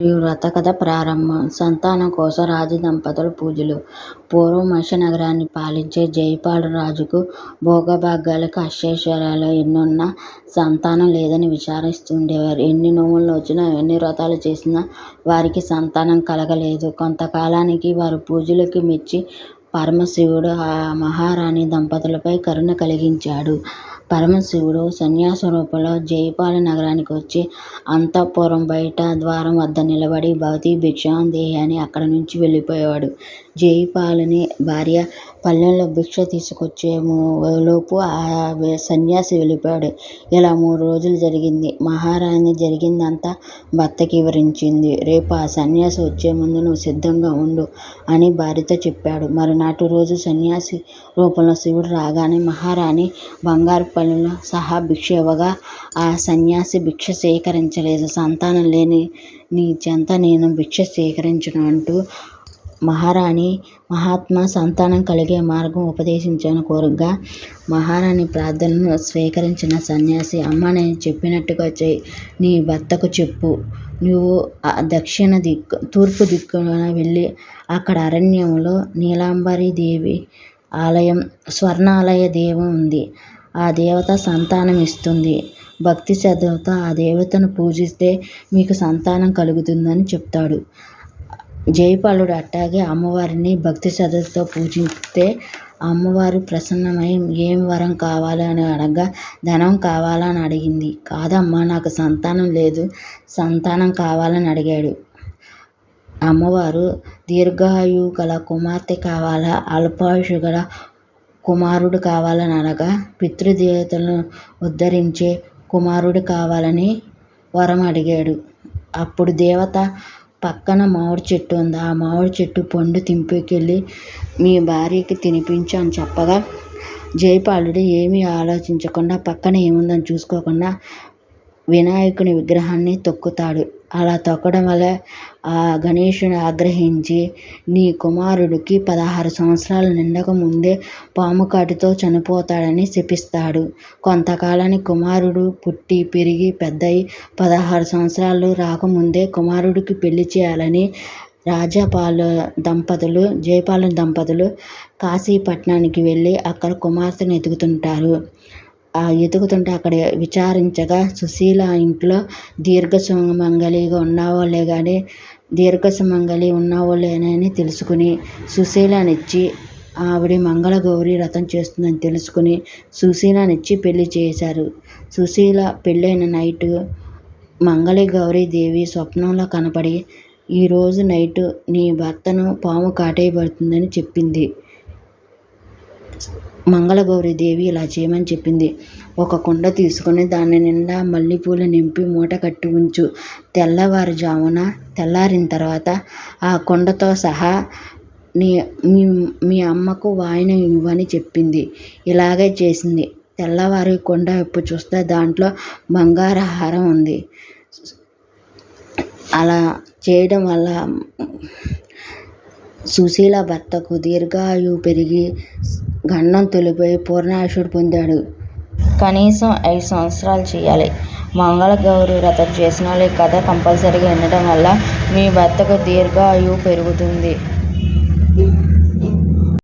మరియు వ్రతకథ ప్రారంభం. సంతానం కోసం రాజదంపతుల పూజలు. పూర్వం మత్స్య నగరాన్ని పాలించే జైపాల్ రాజుకు భోగభాగ్యాలకు అష్టైశ్వర్యాలు ఎన్నున్నా సంతానం లేదని విచారిస్తుండేవారు. ఎన్ని నోములు నోచినా, ఎన్ని వ్రతాలు చేసినా వారికి సంతానం కలగలేదు. కొంతకాలానికి వారు పూజలకు మెచ్చి పరమశివుడు ఆ మహారాణి దంపతులపై కరుణ కలిగించాడు. పరమశివుడు సన్యాస రూపంలో జైపాల్ నగరానికి వచ్చి అంతఃపురం బయట ద్వారం వద్ద నిలబడి భవతి భిక్షాం దేహి అని అక్కడి నుంచి వెళ్ళిపోయాడు. జైపాలుని భార్య పల్లెల్లో భిక్ష తీసుకొచ్చే లోపు ఆ సన్యాసి వెళ్ళిపోయాడు. ఇలా మూడు రోజులు జరిగింది. మహారాణి జరిగిందంతా భర్తకి వివరించింది. రేపు ఆ సన్యాసి వచ్చే ముందు నువ్వు సిద్ధంగా ఉండు అని భార్యతో చెప్పాడు. ఆనాటి రోజు సన్యాసి రూపంలో శివుడు రాగానే మహారాణి బంగారు పళ్ళెంతో సహా భిక్ష ఇవ్వగా ఆ సన్యాసి భిక్ష స్వీకరించలేదు. సంతానం లేని నీ చెంత నేను భిక్ష స్వీకరించను అంటూ మహారాణి మహాత్మా సంతానం కలిగే మార్గం ఉపదేశించమని కోరగా మహారాణి ప్రార్థనను స్వీకరించిన సన్యాసి అమ్మ నేను చెప్పినట్టుగా చెయ్. నీ భర్తకు చెప్పు. నువ్వు దక్షిణ దిక్కు తూర్పు దిక్కున వెళ్ళి అక్కడ అరణ్యంలో నీలాంబరి దేవి ఆలయం, స్వర్ణాలయ దేవం ఉంది. ఆ దేవత సంతానం ఇస్తుంది. భక్తి శ్రద్ధలతో ఆ దేవతను పూజిస్తే మీకు సంతానం కలుగుతుందని చెప్తాడు. జైపాలుడు అట్టాగే అమ్మవారిని భక్తి శ్రద్ధలతో పూజిస్తే అమ్మవారు ప్రసన్నమై ఏం వరం కావాలి అని అడగ్గా ధనం కావాలని అడిగింది. కాదమ్మా నాకు సంతానం లేదు. సంతానం కావాలని అడిగాడు. అమ్మవారు దీర్ఘాయువు గల కుమార్తె కావాలా, అల్పాయుషు గల కుమారుడు కావాలని అనగా పితృదేవతలను ఉద్ధరించే కుమారుడు కావాలని వరం అడిగాడు. అప్పుడు దేవత పక్కన మామిడి చెట్టు ఉంది. ఆ మామిడి చెట్టు పండు తెంపుకెళ్ళి మీ భార్యకి తినిపించు అని చెప్పగా జయపాలుడు ఏమీ ఆలోచించకుండా పక్కన ఏముందో చూసుకోకుండా వినాయకుని విగ్రహాన్ని తొక్కుతాడు. అలా తొక్కడం వల్ల ఆ గణేషుని ఆగ్రహించి నీ కుమారుడికి పదహారు సంవత్సరాలు నిండక ముందే పాము కాటుతో చనిపోతాడని శపిస్తాడు. కొంతకాలానికి కుమారుడు పుట్టి పెరిగి పెద్దయి పదహారు సంవత్సరాలు రాకముందే కుమారుడికి పెళ్ళి చేయాలని రాజపాల జైపాల దంపతులు కాశీపట్నానికి వెళ్ళి అక్కడ కుమార్తెను ఎదుగుతుంటారు ఎతుకుతుంటే అక్కడ విచారించగా సుశీల ఇంట్లో దీర్ఘ సుమంగళిగా ఉన్నవాళ్ళే కానీ దీర్ఘ సుమంగళి ఉన్నావోలేనని తెలుసుకుని సుశీలనిచ్చి ఆవిడ మంగళగౌరి వ్రతం చేస్తుందని తెలుసుకుని సుశీలనిచ్చి పెళ్ళి చేశారు. సుశీల పెళ్ళైన నైట్ మంగళగౌరీ దేవి స్వప్నంలో కనపడి ఈరోజు నైట్ నీ భర్తను పాము కాటేయబడుతుందని చెప్పింది. మంగళగౌరి దేవి ఇలా చేయమని చెప్పింది. ఒక కుండ తీసుకుని దానినిండా మల్లెపూలు నింపి మూట కట్టి ఉంచు. తెల్లవారుజామున తెల్లారిన తర్వాత ఆ కుండతో సహా నీ మీ మీ అమ్మకు వాయిన ఇవ్వని చెప్పింది. ఇలాగే చేసింది. తెల్లవారి కుండ ఎప్పుడు చూస్తే దాంట్లో బంగారు హారం ఉంది. అలా చేయడం వల్ల సుశీల భర్తకు దీర్ఘాయువు పెరిగి గండం తొలిపోయి పూర్ణాయుష్షు పొందాడు. కనీసం ఐదు సంవత్సరాలు చేయాలి. మంగళగౌరి వ్రతం చేసినవాళ్ళు ఈ కథ కంపల్సరీగా వినడం వల్ల మీ భర్తకు దీర్ఘాయువు పెరుగుతుంది.